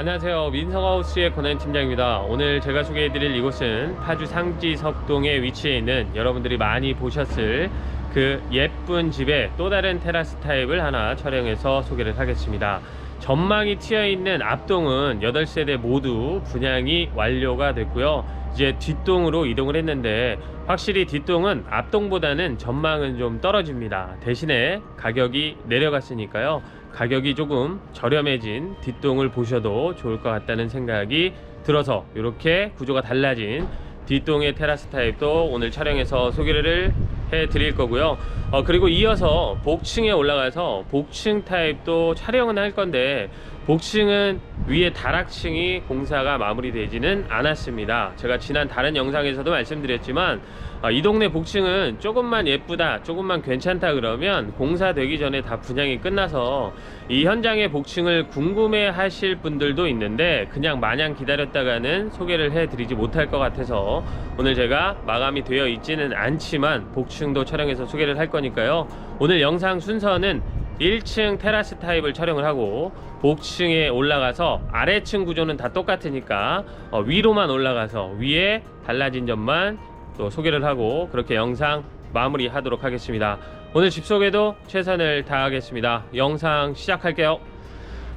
안녕하세요. 민성하우스의 권한 팀장입니다. 오늘 제가 소개해드릴 이곳은 파주 상지 석동에 위치해 있는 여러분들이 많이 보셨을 그 예쁜 집의 또 다른 테라스 타입을 하나 촬영해서 소개를 하겠습니다. 전망이 튀어 있는 앞동은 8세대 모두 분양이 완료가 됐고요. 이제 뒷동으로 이동을 했는데 확실히 뒷동은 앞동보다는 전망은 좀 떨어집니다. 대신에 가격이 내려갔으니까요. 가격이 조금 저렴해진 뒷동을 보셔도 좋을 것 같다는 생각이 들어서 이렇게 구조가 달라진 뒷동의 테라스 타입도 오늘 촬영해서 소개를 해 드릴 거고요. 어, 그리고 이어서 복층에 올라가서 복층 타입도 촬영은 할 건데 복층은 위에 다락층이 공사가 마무리되지는 않았습니다. 제가 지난 다른 영상에서도 말씀드렸지만 아, 이 동네 복층은 조금만 예쁘다, 조금만 괜찮다 그러면 공사되기 전에 다 분양이 끝나서 이 현장의 복층을 궁금해 하실 분들도 있는데 그냥 마냥 기다렸다가는 소개를 해드리지 못할 것 같아서 오늘 제가 마감이 되어 있지는 않지만 복층도 촬영해서 소개를 할 거니까요. 오늘 영상 순서는 1층 테라스 타입을 촬영을 하고 복층에 올라가서 아래층 구조는 다 똑같으니까 어, 위로만 올라가서 위에 달라진 점만 또 소개를 하고 그렇게 영상 마무리하도록 하겠습니다. 오늘 집 소개도 최선을 다하겠습니다. 영상 시작할게요.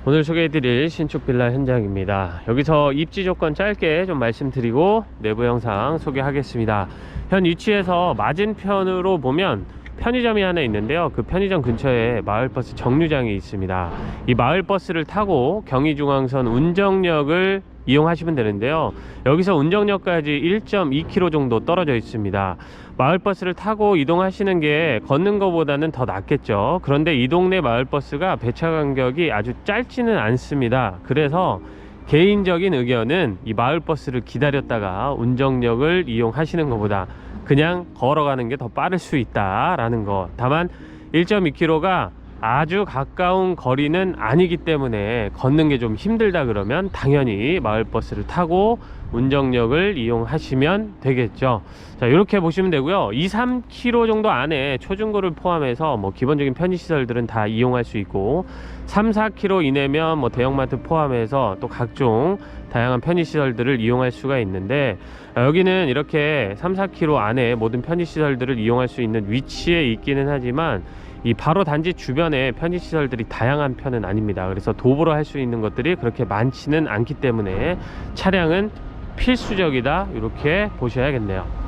오늘 소개해드릴 신축 빌라 현장입니다. 여기서 입지 조건 짧게 좀 말씀드리고 내부 영상 소개하겠습니다. 현 위치에서 맞은편으로 보면 편의점이 하나 있는데요. 그 편의점 근처에 마을버스 정류장이 있습니다. 이 마을버스를 타고 경의중앙선 운정역을 이용하시면 되는데요. 여기서 운정역까지 1.2km 정도 떨어져 있습니다. 마을버스를 타고 이동하시는 게 걷는 것보다는 더 낫겠죠. 그런데 이 동네 마을버스가 배차 간격이 아주 짧지는 않습니다. 그래서 개인적인 의견은 이 마을버스를 기다렸다가 운정역을 이용하시는 것보다 그냥 걸어가는 게 더 빠를 수 있다라는 거. 다만 1.2km가 아주 가까운 거리는 아니기 때문에 걷는 게 좀 힘들다 그러면 당연히 마을버스를 타고 운정역을 이용하시면 되겠죠. 자, 이렇게 보시면 되고요. 2, 3km 정도 안에 초중고를 포함해서 뭐 기본적인 편의시설들은 다 이용할 수 있고 3, 4km 이내면 뭐 대형마트 포함해서 또 각종 다양한 편의시설들을 이용할 수가 있는데 아, 여기는 이렇게 3, 4km 안에 모든 편의시설들을 이용할 수 있는 위치에 있기는 하지만 이 바로 단지 주변에 편의시설들이 다양한 편은 아닙니다. 그래서 도보로 할 수 있는 것들이 그렇게 많지는 않기 때문에 차량은 필수적이다 이렇게 보셔야겠네요.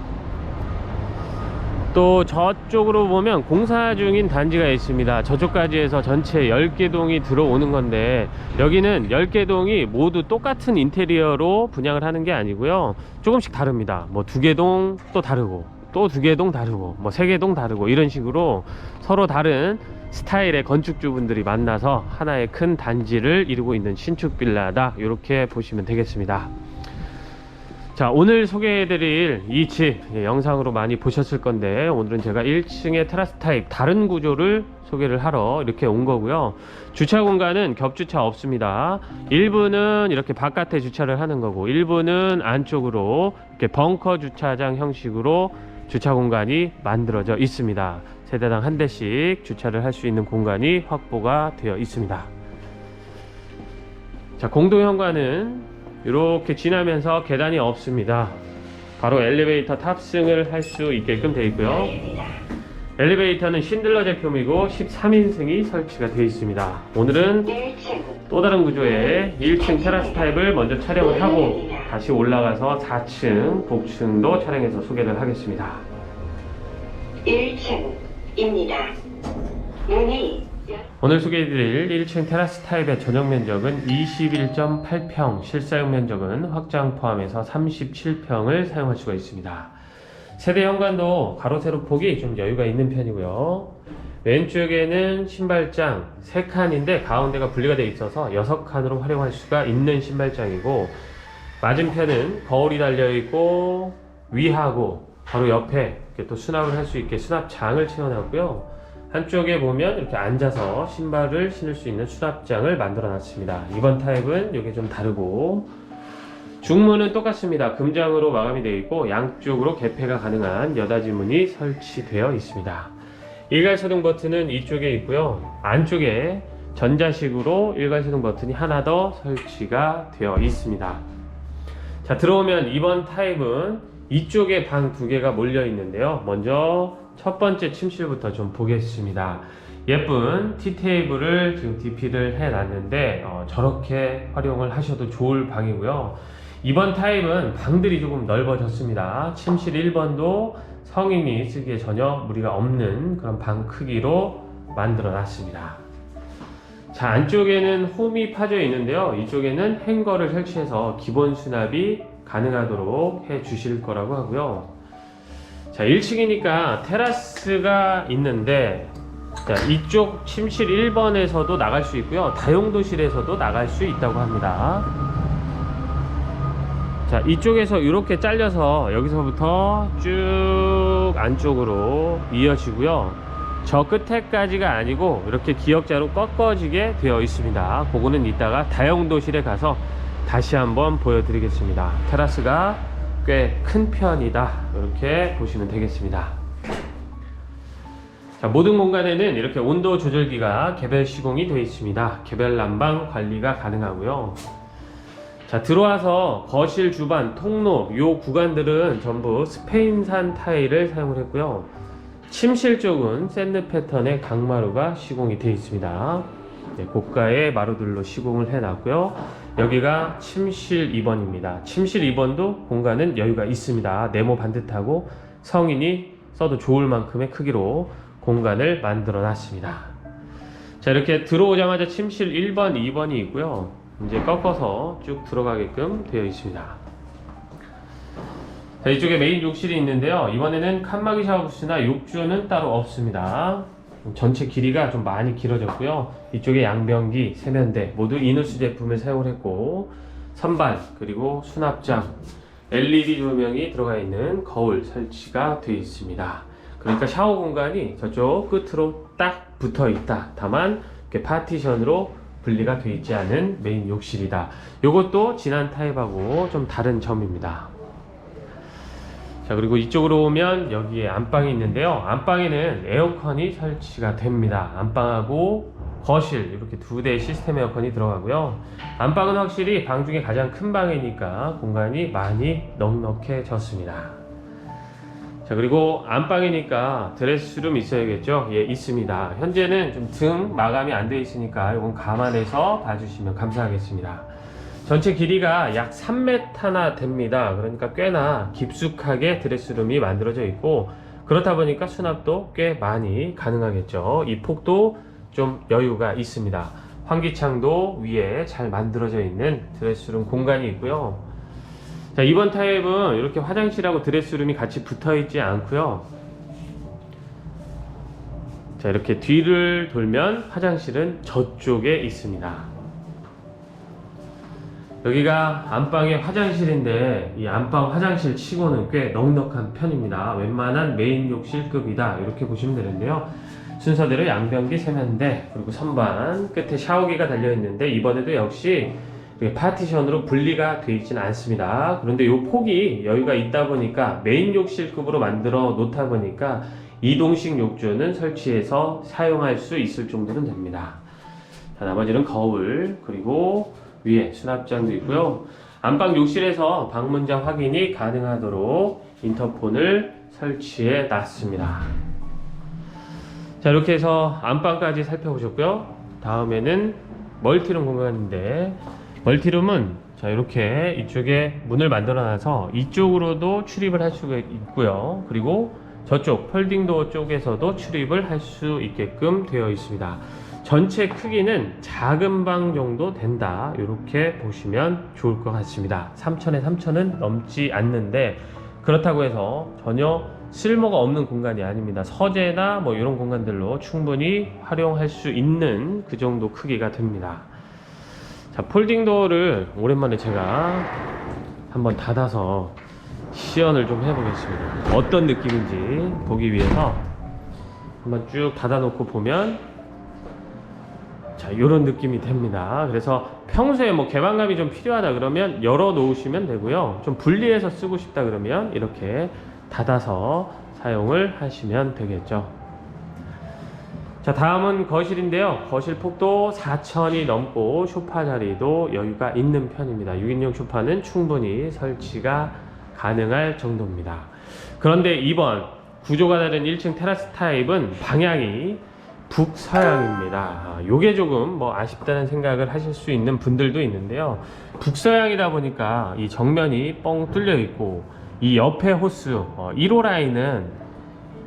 또 저쪽으로 보면 공사 중인 단지가 있습니다. 저쪽까지 해서 전체 10개 동이 들어오는 건데 여기는 10개 동이 모두 똑같은 인테리어로 분양을 하는 게 아니고요. 조금씩 다릅니다. 뭐 두 개 동 또 다르고 또 두 개 동 다르고 뭐 세 개 동 다르고 이런 식으로 서로 다른 스타일의 건축주분들이 만나서 하나의 큰 단지를 이루고 있는 신축 빌라다 이렇게 보시면 되겠습니다. 자 오늘 소개해드릴 이 집 영상으로 많이 보셨을 건데 오늘은 제가 1층의 테라스 타입 다른 구조를 소개를 하러 이렇게 온 거고요. 주차 공간은 겹주차 없습니다. 일부는 이렇게 바깥에 주차를 하는 거고 일부는 안쪽으로 이렇게 벙커 주차장 형식으로 주차 공간이 만들어져 있습니다. 세대당 한 대씩 주차를 할 수 있는 공간이 확보가 되어 있습니다. 자 공동 현관은 이렇게 지나면서 계단이 없습니다. 바로 엘리베이터 탑승을 할 수 있게끔 되어 있고요. 엘리베이터는 신들러 제품이고 13인승이 설치가 되어 있습니다. 오늘은 또 다른 구조의 1층 테라스 타입을 먼저 촬영을 하고 다시 올라가서 4층 복층도 촬영해서 소개를 하겠습니다. 1층입니다. 문이 오늘 소개해드릴 1층 테라스 타입의 전용 면적은 21.8평, 실사용 면적은 확장 포함해서 37평을 사용할 수가 있습니다. 세대 현관도 가로 세로 폭이 좀 여유가 있는 편이고요. 왼쪽에는 신발장 3칸인데 가운데가 분리가 되어 있어서 6칸으로 활용할 수가 있는 신발장이고 맞은편은 거울이 달려 있고 위하고 바로 옆에 이렇게 또 수납을 할 수 있게 수납장을 채워놨고요. 한쪽에 보면 이렇게 앉아서 신발을 신을 수 있는 수납장을 만들어 놨습니다. 이번 타입은 이게 좀 다르고 중문은 똑같습니다. 금장으로 마감이 되어 있고 양쪽으로 개폐가 가능한 여닫이 문이 설치되어 있습니다. 일괄 소등 버튼은 이쪽에 있고요. 안쪽에 전자식으로 일괄 시동 버튼이 하나 더 설치가 되어 있습니다. 자 들어오면 이번 타입은 이쪽에 방 두 개가 몰려 있는데요. 먼저 첫 번째 침실부터 좀 보겠습니다. 예쁜 티 테이블을 지금 DP를 해놨는데 어, 저렇게 활용을 하셔도 좋을 방이고요. 이번 타입은 방들이 조금 넓어졌습니다. 침실 1번도 성인이 쓰기에 전혀 무리가 없는 그런 방 크기로 만들어 놨습니다. 자, 안쪽에는 홈이 파져 있는데요. 이쪽에는 행거를 설치해서 기본 수납이 가능하도록 해 주실 거라고 하고요. 자, 1층이니까 테라스가 있는데 자, 이쪽 침실 1번에서도 나갈 수 있고요. 다용도실에서도 나갈 수 있다고 합니다. 자, 이쪽에서 이렇게 잘려서 여기서부터 쭉 안쪽으로 이어지고요. 저 끝에까지가 아니고 이렇게 기역자로 꺾어지게 되어 있습니다. 그거는 이따가 다용도실에 가서 다시 한번 보여드리겠습니다. 테라스가 꽤 큰 편이다. 이렇게 보시면 되겠습니다. 자, 모든 공간에는 이렇게 온도 조절기가 개별 시공이 되어 있습니다. 개별 난방 관리가 가능하고요. 자, 들어와서 거실, 주방, 통로, 요 구간들은 전부 스페인산 타일을 사용을 했고요. 침실 쪽은 샌드 패턴의 강마루가 시공이 되어 있습니다. 네, 고가의 마루들로 시공을 해놨고요. 여기가 침실 2번입니다. 침실 2번도 공간은 여유가 있습니다. 네모 반듯하고 성인이 써도 좋을 만큼의 크기로 공간을 만들어 놨습니다. 자, 이렇게 들어오자마자 침실 1번, 2번이 있고요. 이제 꺾어서 쭉 들어가게끔 되어 있습니다. 자, 이쪽에 메인 욕실이 있는데요. 이번에는 칸막이 샤워 부스나 욕조는 따로 없습니다. 전체 길이가 좀 많이 길어졌고요. 이쪽에 양변기, 세면대 모두 이누스 제품을 사용을 했고 선반 그리고 수납장, LED 조명이 들어가 있는 거울 설치가 되어 있습니다. 그러니까 샤워 공간이 저쪽 끝으로 딱 붙어 있다. 다만 이렇게 파티션으로 분리가 되어 있지 않은 메인 욕실이다. 이것도 지난 타입하고 좀 다른 점입니다. 자 그리고 이쪽으로 오면 여기에 안방이 있는데요. 안방에는 에어컨이 설치가 됩니다. 안방하고 거실 이렇게 두 대의 시스템 에어컨이 들어가고요. 안방은 확실히 방 중에 가장 큰 방이니까 공간이 많이 넉넉해졌습니다. 자 그리고 안방이니까 드레스룸 있어야겠죠? 예 있습니다. 현재는 좀 등 마감이 안 되어 있으니까 이건 감안해서 봐주시면 감사하겠습니다 전체 길이가 약 3m나 됩니다. 그러니까 꽤나 깊숙하게 드레스룸이 만들어져 있고 그렇다 보니까 수납도 꽤 많이 가능하겠죠. 이 폭도 좀 여유가 있습니다. 환기창도 위에 잘 만들어져 있는 드레스룸 공간이 있고요. 자, 이번 타입은 이렇게 화장실하고 드레스룸이 같이 붙어 있지 않고요. 자, 이렇게 뒤를 돌면 화장실은 저쪽에 있습니다. 여기가 안방의 화장실인데 이 안방 화장실 치고는 꽤 넉넉한 편입니다. 웬만한 메인 욕실급이다 이렇게 보시면 되는데요. 순서대로 양변기, 세면대 그리고 선반 끝에 샤워기가 달려 있는데 이번에도 역시 파티션으로 분리가 되어 있지는 않습니다. 그런데 이 폭이 여유가 있다 보니까 메인 욕실급으로 만들어 놓다 보니까 이동식 욕조는 설치해서 사용할 수 있을 정도는 됩니다. 자, 나머지는 거울 그리고 위에 수납장도 있고요. 안방 욕실에서 방문자 확인이 가능하도록 인터폰을 설치해 놨습니다. 자 이렇게 해서 안방까지 살펴보셨고요. 다음에는 멀티룸 공간인데 멀티룸은 자 이렇게 이쪽에 문을 만들어 놔서 이쪽으로도 출입을 할 수가 있고요. 그리고 저쪽 폴딩도어 쪽에서도 출입을 할 수 있게끔 되어 있습니다. 전체 크기는 작은 방 정도 된다. 이렇게 보시면 좋을 것 같습니다. 3천에 3천은 넘지 않는데 그렇다고 해서 전혀 쓸모가 없는 공간이 아닙니다. 서재나 뭐 이런 공간들로 충분히 활용할 수 있는 그 정도 크기가 됩니다. 자, 폴딩 도어를 오랜만에 제가 한번 닫아서 시연을 좀 해보겠습니다. 어떤 느낌인지 보기 위해서 한번 쭉 닫아놓고 보면 자, 이런 느낌이 됩니다. 그래서 평소에 뭐 개방감이 좀 필요하다 그러면 열어 놓으시면 되고요. 좀 분리해서 쓰고 싶다 그러면 이렇게 닫아서 사용을 하시면 되겠죠. 자, 다음은 거실인데요. 거실 폭도 4천이 넘고 소파 자리도 여유가 있는 편입니다. 6인용 소파는 충분히 설치가 가능할 정도입니다. 그런데 이번 구조가 다른 1층 테라스 타입은 방향이 북서양입니다. 아, 요게 조금 뭐 아쉽다는 생각을 하실 수 있는 분들도 있는데요. 북서양이다 보니까 이 정면이 뻥 뚫려 있고 이 옆에 어, 1호 라인은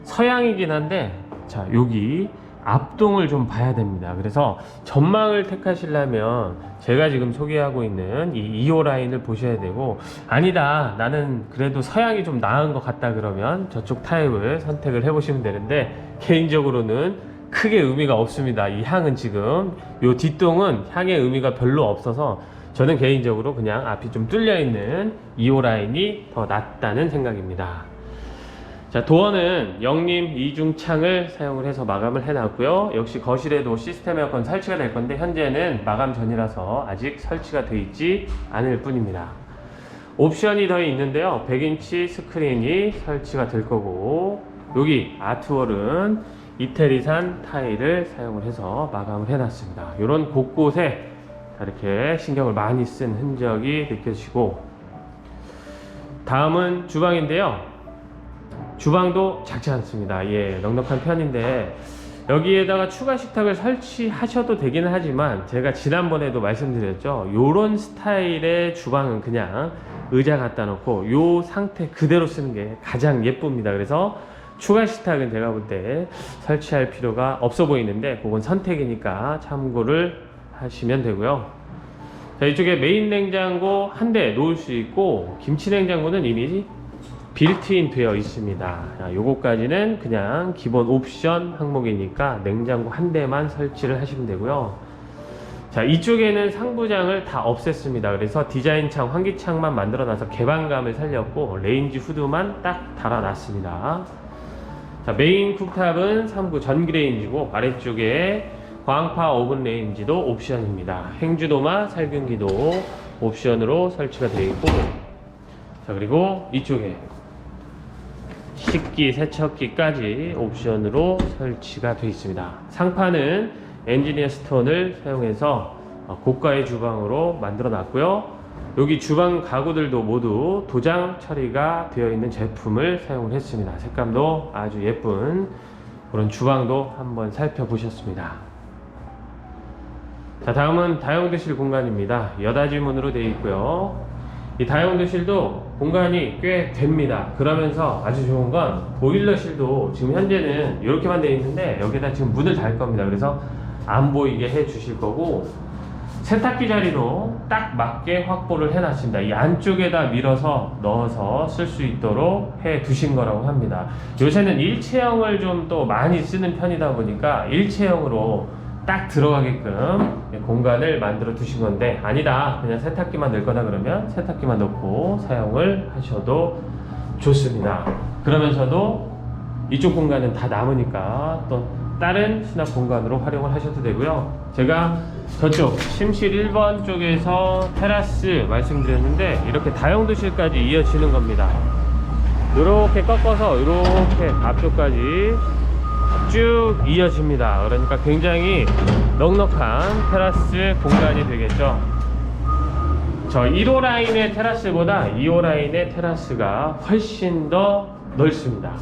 서양이긴 한데 자 여기 앞동을 좀 봐야 됩니다. 그래서 전망을 택하시려면 제가 지금 소개하고 있는 이 2호 라인을 보셔야 되고 아니다 나는 그래도 서양이 좀 나은 것 같다 그러면 저쪽 타입을 선택을 해보시면 되는데 개인적으로는 크게 의미가 없습니다. 이 향은 지금 요 뒷동은 향의 의미가 별로 없어서 저는 개인적으로 그냥 앞이 좀 뚫려 있는 2호 라인이 더 낫다는 생각입니다. 자, 도어는 영림 이중창을 사용을 해서 마감을 해놨고요. 역시 거실에도 시스템 에어컨 설치가 될 건데 현재는 마감 전이라서 아직 설치가 되어 있지 않을 뿐입니다. 옵션이 더 있는데요. 100인치 스크린이 설치가 될 거고 여기 아트월은 이태리산 타일을 사용을 해서 마감을 해놨습니다. 이런 곳곳에 이렇게 신경을 많이 쓴 흔적이 느껴지고 다음은 주방인데요. 주방도 작지 않습니다. 예, 넉넉한 편인데 여기에다가 추가 식탁을 설치하셔도 되기는 하지만 제가 지난번에도 말씀드렸죠. 요런 스타일의 주방은 그냥 의자 갖다 놓고 요 상태 그대로 쓰는 게 가장 예쁩니다. 그래서 추가 식탁은 제가 볼 때 설치할 필요가 없어 보이는데 그건 선택이니까 참고를 하시면 되고요. 자, 이쪽에 메인 냉장고 한 대 놓을 수 있고 김치 냉장고는 이미 빌트인 되어 있습니다. 자, 요거까지는 그냥 기본 옵션 항목이니까 냉장고 한 대만 설치를 하시면 되고요. 자, 이쪽에는 상부장을 다 없앴습니다. 그래서 디자인창, 환기창만 만들어 놔서 개방감을 살렸고 레인지 후드만 딱 달아놨습니다. 자, 메인 쿡탑은 3구 전기 레인지고 아래쪽에 광파 오븐 레인지도 옵션입니다. 행주도마 살균기도 옵션으로 설치가 되어 있고 자 그리고 이쪽에 식기 세척기까지 옵션으로 설치가 되어 있습니다. 상판은 엔지니어 스톤을 사용해서 어, 고가의 주방으로 만들어 놨고요. 여기 주방 가구들도 모두 도장 처리가 되어 있는 제품을 사용을 했습니다. 색감도 아주 예쁜 그런 주방도 한번 살펴보셨습니다. 자, 다음은 다용도실 공간입니다. 여닫이 문으로 되어 있고요. 이 다용도실도 공간이 꽤 됩니다. 그러면서 아주 좋은 건 보일러실도 지금 현재는 이렇게만 되어 있는데 여기다 지금 문을 달 겁니다. 그래서 안 보이게 해 주실 거고 세탁기 자리도 딱 맞게 확보를 해 놨습니다. 이 안쪽에다 밀어서 넣어서 쓸 수 있도록 해 두신 거라고 합니다. 요새는 일체형을 좀 또 많이 쓰는 편이다 보니까 일체형으로 딱 들어가게끔 공간을 만들어 두신 건데 아니다 그냥 세탁기만 넣을 거다 그러면 세탁기만 넣고 사용을 하셔도 좋습니다. 그러면서도 이쪽 공간은 다 남으니까 또 다른 수납 공간으로 활용을 하셔도 되고요. 제가 저쪽 침실 1번 쪽에서 테라스 말씀드렸는데 이렇게 다용도실까지 이어지는 겁니다. 이렇게 꺾어서 이렇게 앞쪽까지 쭉 이어집니다. 그러니까 굉장히 넉넉한 테라스 공간이 되겠죠. 저 1호 라인의 테라스보다 2호 라인의 테라스가 훨씬 더 넓습니다.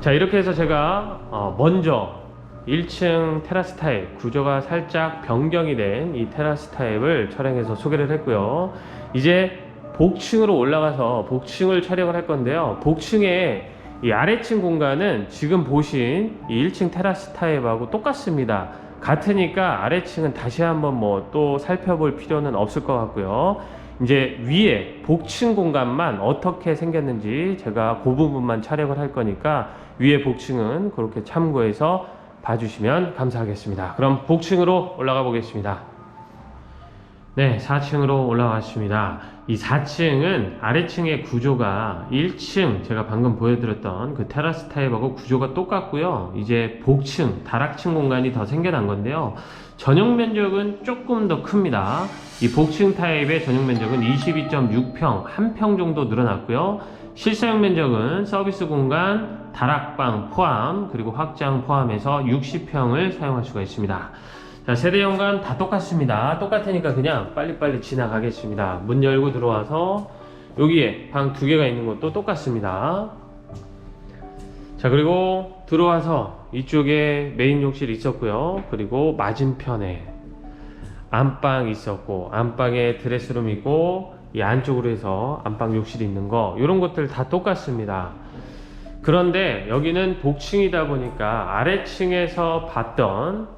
자 이렇게 해서 제가 어, 먼저 1층 테라스 타입 구조가 살짝 변경이 된 이 테라스 타입을 촬영해서 소개를 했고요. 이제 복층으로 올라가서 복층을 촬영을 할 건데요. 복층에 이 아래층 공간은 지금 보신 이 1층 테라스 타입하고 똑같습니다. 같으니까 아래층은 다시 한번 뭐 또 살펴볼 필요는 없을 것 같고요. 이제 위에 복층 공간만 어떻게 생겼는지 제가 그 부분만 촬영을 할 거니까 위에 복층은 그렇게 참고해서 봐주시면 감사하겠습니다. 그럼 복층으로 올라가 보겠습니다. 네, 4층으로 올라왔습니다. 이 4층은 아래층의 구조가 1층 제가 방금 보여드렸던 그 테라스 타입하고 구조가 똑같고요. 이제 복층, 다락층 공간이 더 생겨난 건데요. 전용 면적은 조금 더 큽니다. 이 복층 타입의 전용 면적은 22.6평, 한평 정도 늘어났고요. 실사용 면적은 서비스 공간, 다락방 포함, 그리고 확장 포함해서 60평을 사용할 수가 있습니다. 자, 세대 연관 다 똑같습니다. 똑같으니까 그냥 빨리빨리 지나가겠습니다. 문 열고 들어와서 여기에 방 두 개가 있는 것도 똑같습니다. 자, 그리고 들어와서 이쪽에 메인 욕실 있었고요. 그리고 맞은편에 안방 있었고, 안방에 드레스룸 있고, 이 안쪽으로 해서 안방 욕실이 있는 거, 이런 것들 다 똑같습니다. 그런데 여기는 복층이다 보니까 아래층에서 봤던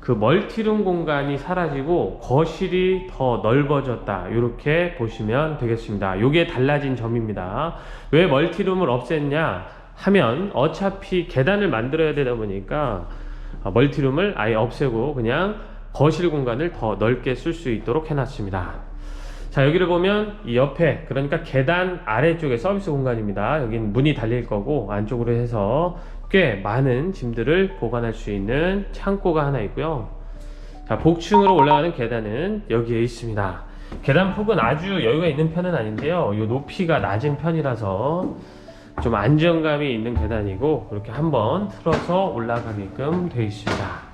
그 멀티룸 공간이 사라지고 거실이 더 넓어졌다. 이렇게 보시면 되겠습니다. 이게 달라진 점입니다. 왜 멀티룸을 없앴냐 하면 어차피 계단을 만들어야 되다 보니까 어, 멀티룸을 아예 없애고 그냥 거실 공간을 더 넓게 쓸 수 있도록 해놨습니다. 자 여기를 보면 이 옆에 그러니까 계단 아래쪽에 서비스 공간입니다. 여긴 문이 달릴 거고 안쪽으로 해서 꽤 많은 짐들을 보관할 수 있는 창고가 하나 있고요. 자 복층으로 올라가는 계단은 여기에 있습니다. 계단 폭은 아주 여유가 있는 편은 아닌데요. 이 높이가 낮은 편이라서 좀 안정감이 있는 계단이고 이렇게 한번 틀어서 올라가게끔 되어 있습니다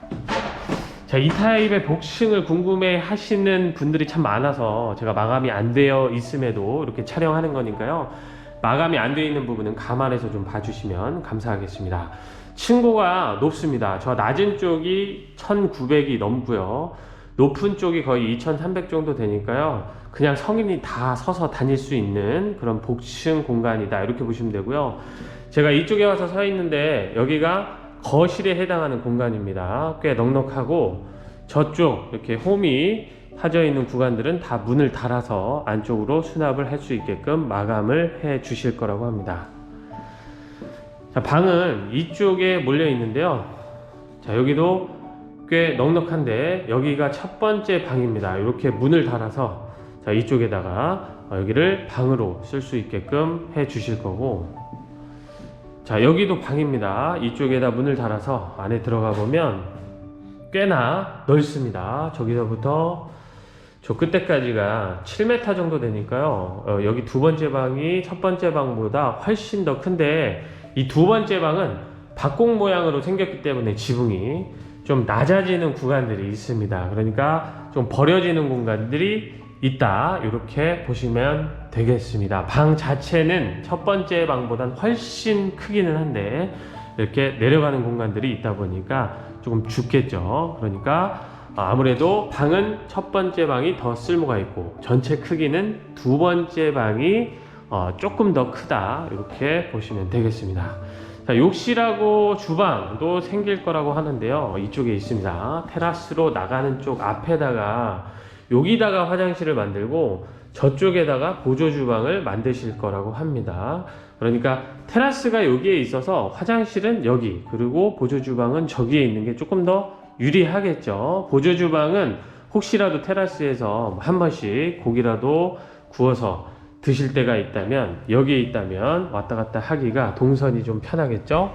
자, 이 타입의 복층을 궁금해 하시는 분들이 참 많아서 제가 마감이 안 되어 있음에도 이렇게 촬영하는 거니까요. 마감이 안 되어 있는 부분은 감안해서 좀 봐주시면 감사하겠습니다. 층고가 높습니다. 저 낮은 쪽이 1900이 넘고요. 높은 쪽이 거의 2300 정도 되니까요. 그냥 성인이 다 서서 다닐 수 있는 그런 복층 공간이다. 이렇게 보시면 되고요. 제가 이쪽에 와서 서 있는데 여기가 거실에 해당하는 공간입니다. 꽤 넉넉하고 저쪽 이렇게 홈이 파져 있는 구간들은 다 문을 달아서 안쪽으로 수납을 할 수 있게끔 마감을 해 주실 거라고 합니다. 자, 방은 이쪽에 몰려 있는데요. 자, 여기도 꽤 넉넉한데 여기가 첫 번째 방입니다. 이렇게 문을 달아서 자, 이쪽에다가 어, 여기를 방으로 쓸 수 있게끔 해 주실 거고 자 여기도 방입니다. 이쪽에다 문을 달아서 안에 들어가 보면 꽤나 넓습니다. 저기서부터 저 끝에까지가 7m 정도 되니까요. 어, 여기 두 번째 방이 첫 번째 방보다 훨씬 더 큰데 이 두 번째 방은 박공 모양으로 생겼기 때문에 지붕이 좀 낮아지는 구간들이 있습니다. 그러니까 좀 버려지는 공간들이 있다. 이렇게 보시면 되겠습니다. 방 자체는 첫 번째 방보단 훨씬 크기는 한데 이렇게 내려가는 공간들이 있다 보니까 조금 죽겠죠. 그러니까 아무래도 방은 첫 번째 방이 더 쓸모가 있고 전체 크기는 두 번째 방이 어, 조금 더 크다. 이렇게 보시면 되겠습니다. 자, 욕실하고 주방도 생길 거라고 하는데요. 이쪽에 있습니다. 테라스로 나가는 쪽 앞에다가 여기다가 화장실을 만들고 저쪽에다가 보조 주방을 만드실 거라고 합니다. 그러니까 테라스가 여기에 있어서 화장실은 여기 그리고 보조 주방은 저기에 있는 게 조금 더 유리하겠죠. 보조 주방은 혹시라도 테라스에서 한 번씩 고기라도 구워서 드실 때가 있다면 여기에 있다면 왔다 갔다 하기가 동선이 좀 편하겠죠.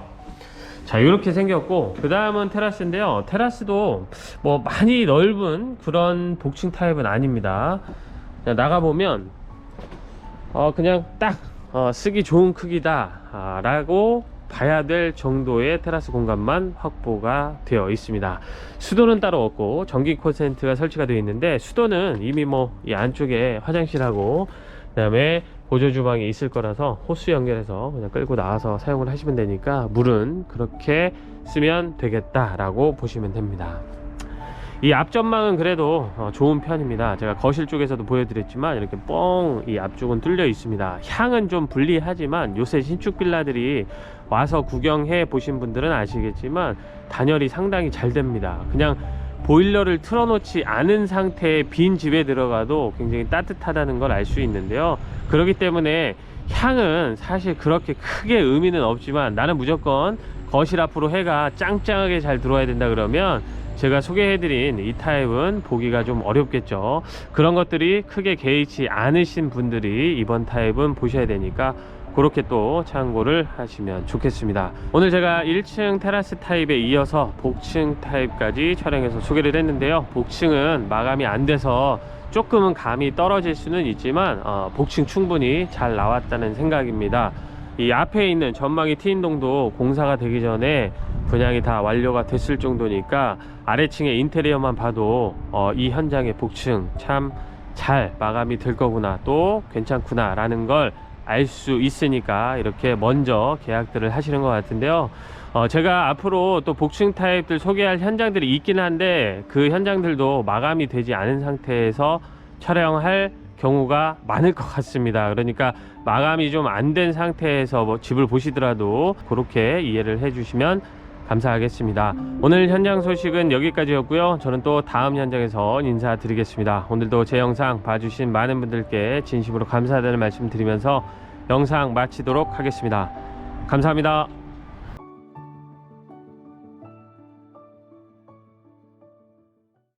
자 이렇게 생겼고 그 다음은 테라스인데요 테라스도 뭐 많이 넓은 그런 복층 타입은 아닙니다 자, 나가보면 어 그냥 딱 어, 쓰기 좋은 크기다 아, 라고 봐야 될 정도의 테라스 공간만 확보가 되어 있습니다 수도는 따로 없고 전기 콘센트가 설치가 되어 있는데 수도는 이미 뭐 이 안쪽에 화장실하고 그 다음에 보조 주방이 있을 거라서 호스 연결해서 그냥 끌고 나와서 사용을 하시면 되니까 물은 그렇게 쓰면 되겠다 라고 보시면 됩니다. 이 앞전망은 그래도 어, 좋은 편입니다. 제가 거실 쪽에서도 보여드렸지만 이렇게 뻥 이 앞쪽은 뚫려 있습니다. 향은 좀 불리하지만 요새 신축 빌라들이 와서 구경해 보신 분들은 아시겠지만 단열이 상당히 잘 됩니다. 그냥 보일러를 틀어놓지 않은 상태의 빈 집에 들어가도 굉장히 따뜻하다는 걸 알 수 있는데요. 그렇기 때문에 향은 사실 그렇게 크게 의미는 없지만 나는 무조건 거실 앞으로 해가 짱짱하게 잘 들어와야 된다 그러면 제가 소개해드린 이 타입은 보기가 좀 어렵겠죠. 그런 것들이 크게 개의치 않으신 분들이 이번 타입은 보셔야 되니까 그렇게 또 참고를 하시면 좋겠습니다. 오늘 제가 1층 테라스 타입에 이어서 복층 타입까지 촬영해서 소개를 했는데요. 복층은 마감이 안 돼서 조금은 감이 떨어질 수는 있지만 어, 복층 충분히 잘 나왔다는 생각입니다. 이 앞에 있는 전망이 트인동도 공사가 되기 전에 분양이 다 완료가 됐을 정도니까 아래층의 인테리어만 봐도 어, 이 현장의 복층 참 잘 마감이 될 거구나 또 괜찮구나 라는 걸 알 수 있으니까 이렇게 먼저 계약들을 하시는 것 같은데요. 어, 제가 앞으로 또 복층 타입들 소개할 현장들이 있긴 한데 그 현장들도 마감이 되지 않은 상태에서 촬영할 경우가 많을 것 같습니다. 그러니까 마감이 좀 안 된 상태에서 뭐 집을 보시더라도 그렇게 이해를 해주시면 감사하겠습니다. 오늘 현장 소식은 여기까지였고요. 저는 또 다음 현장에서 인사드리겠습니다. 오늘도 제 영상 봐주신 많은 분들께 진심으로 감사하다는 말씀 드리면서 영상 마치도록 하겠습니다. 감사합니다.